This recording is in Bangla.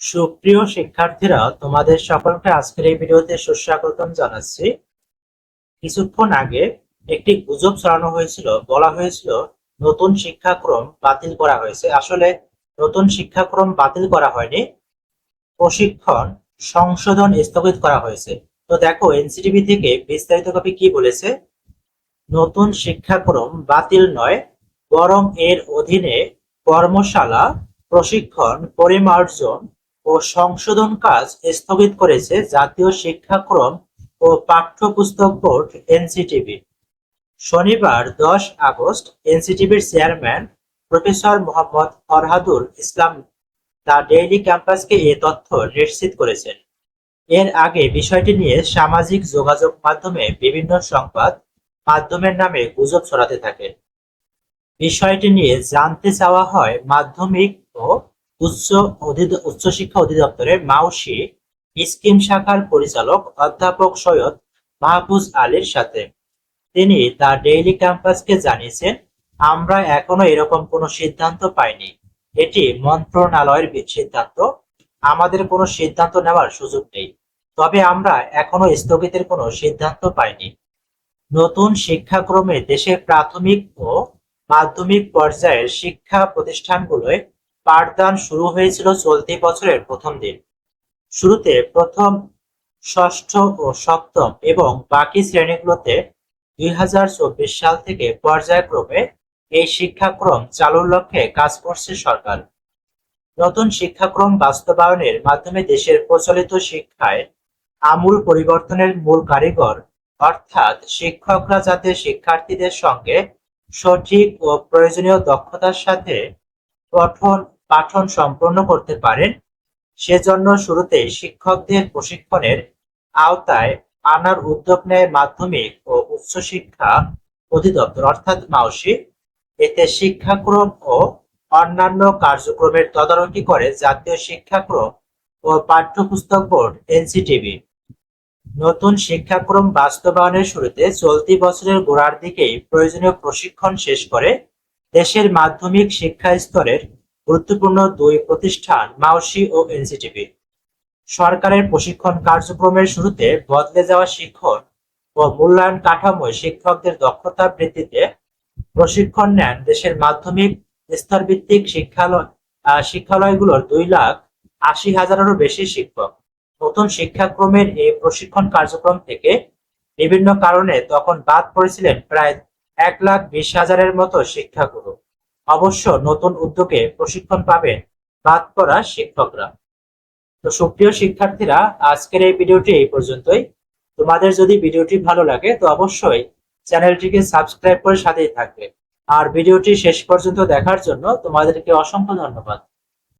সুপ্রিয় শিক্ষার্থীরা, তোমাদের সকলকে আজকের এই ভিডিওতে সুস্বাগতম জানাচ্ছি। কিছুক্ষণ আগে একটি গুজব ছড়ানো হয়েছিল, বলা হয়েছিল, নতুন শিক্ষাক্রম বাতিল করা হয়েছে। আসলে নতুন শিক্ষাক্রম বাতিল করা হয়নি, প্রশিক্ষণ সংশোধন স্থগিত করা হয়েছে। তো দেখো, এনসিটিভি থেকে বিস্তারিত ভাবে কি বলেছে? নতুন শিক্ষাক্রম বাতিল নয়, বরং এর অধীনে কর্মশালা, প্রশিক্ষণ, পরিমার্জন ও সংশোধন কাজ স্থগিত করেছে জাতীয় শিক্ষাক্রম ও পাঠ্যপুস্তক বোর্ড, এনসিটিভি। শনিবার দশ August এনসিটিভির chairman professor Mohammad Farhadul Islam the daily ক্যাম্পাসকে এ তথ্য নিশ্চিত করেছেন। এর আগে বিষয়টি নিয়ে সামাজিক যোগাযোগ মাধ্যমে বিভিন্ন সংবাদ মাধ্যমের নামে গুজব ছড়াতে থাকে। বিষয়টি নিয়ে জানতে চাওয়া হয় মাধ্যমিক ও উচ্চশিক্ষা অধিদপ্তরের মাউসি স্কিম শাখার পরিচালক অধ্যাপক সৈয়দ মাহফুজ আলীর সাথে। তিনি দ্য ডেইলি ক্যাম্পাসকে জানিয়েছেন, আমরা এখনও এরকম কোনো সিদ্ধান্ত পাইনি। এটি মন্ত্রণালয়ের সিদ্ধান্ত। আমাদের কোনো সিদ্ধান্ত নেওয়ার সুযোগ নেই। তবে আমরা এখনও স্থগিতের কোনো সিদ্ধান্ত পাইনি। নতুন শিক্ষাক্রমে দেশের প্রাথমিক ও মাধ্যমিক পর্যায়ের শিক্ষা প্রতিষ্ঠানগুলোয় পাঠদান শুরু হয়েছিল চলতি বছরের প্রথম দিন। শুরুতে প্রথম, ষষ্ঠ ও সপ্তম এবং বাকি শ্রেণীগুলোতে দুই সাল থেকে পর্যায়ক্রমে এই শিক্ষাক্রম চালুর লক্ষ্যে কাজ করছে সরকার। নতুন শিক্ষাক্রম বাস্তবায়নের মাধ্যমে দেশের প্রচলিত শিক্ষায় আমূল পরিবর্তনের মূল কারিগর, অর্থাৎ শিক্ষকরা যাতে শিক্ষার্থীদের সঙ্গে সঠিক ও প্রয়োজনীয় দক্ষতার সাথে পঠন পাঠন সম্পন্ন করতে পারেন। সেজন্য শুরুতেই শিক্ষকদের প্রশিক্ষণের আওতায় আনার উদ্যোগ নেয় মাধ্যমিক ও উচ্চশিক্ষা অধিদপ্তর, অর্থাৎ মাউসি। এতে শিক্ষাক্রম ও অন্যান্য কার্যক্রমের তদারকি করে জাতীয় শিক্ষাক্রম ও পাঠ্যপুস্তক বোর্ড, এনসিটিভি। নতুন শিক্ষাক্রম বাস্তবায়নের শুরুতে চলতি বছরের গোড়ার দিকেই প্রয়োজনীয় প্রশিক্ষণ শেষ করে দেশের মাধ্যমিক শিক্ষা স্তরের গুরুত্বপূর্ণ দুই প্রতিষ্ঠান মাউসি ও এনসিটিভি। সরকারের প্রশিক্ষণ কার্যক্রমের শুরুতে বদলে যাওয়া শিক্ষণ ও মূল্যায়ন কাঠামোয় শিক্ষকদের দক্ষতা বৃদ্ধিতে প্রশিক্ষণ নেন দেশের মাধ্যমিক স্তরভিত্তিক শিক্ষালয় শিক্ষালয়গুলোর দুই লাখ আশি হাজারেরও বেশি শিক্ষক। নতুন শিক্ষাক্রমের এই প্রশিক্ষণ কার্যক্রম থেকে বিভিন্ন কারণে তখন বাদ পড়েছিলেন প্রায় এক লাখ বিশ হাজারের মতো শিক্ষাগুরু। অবশ্য নতুন উদ্যোগে প্রশিক্ষণ পাবেন বাদ করা শিক্ষকরা। তো সুপ্রিয় শিক্ষার্থীরা, আজকের এই ভিডিওটি এই পর্যন্তই। তোমাদের যদি ভিডিওটি ভালো লাগে, তো অবশ্যই চ্যানেলটিকে সাবস্ক্রাইব করে সাথেই থাকবে। আর ভিডিওটি শেষ পর্যন্ত দেখার জন্য তোমাদেরকে অসংখ্য ধন্যবাদ।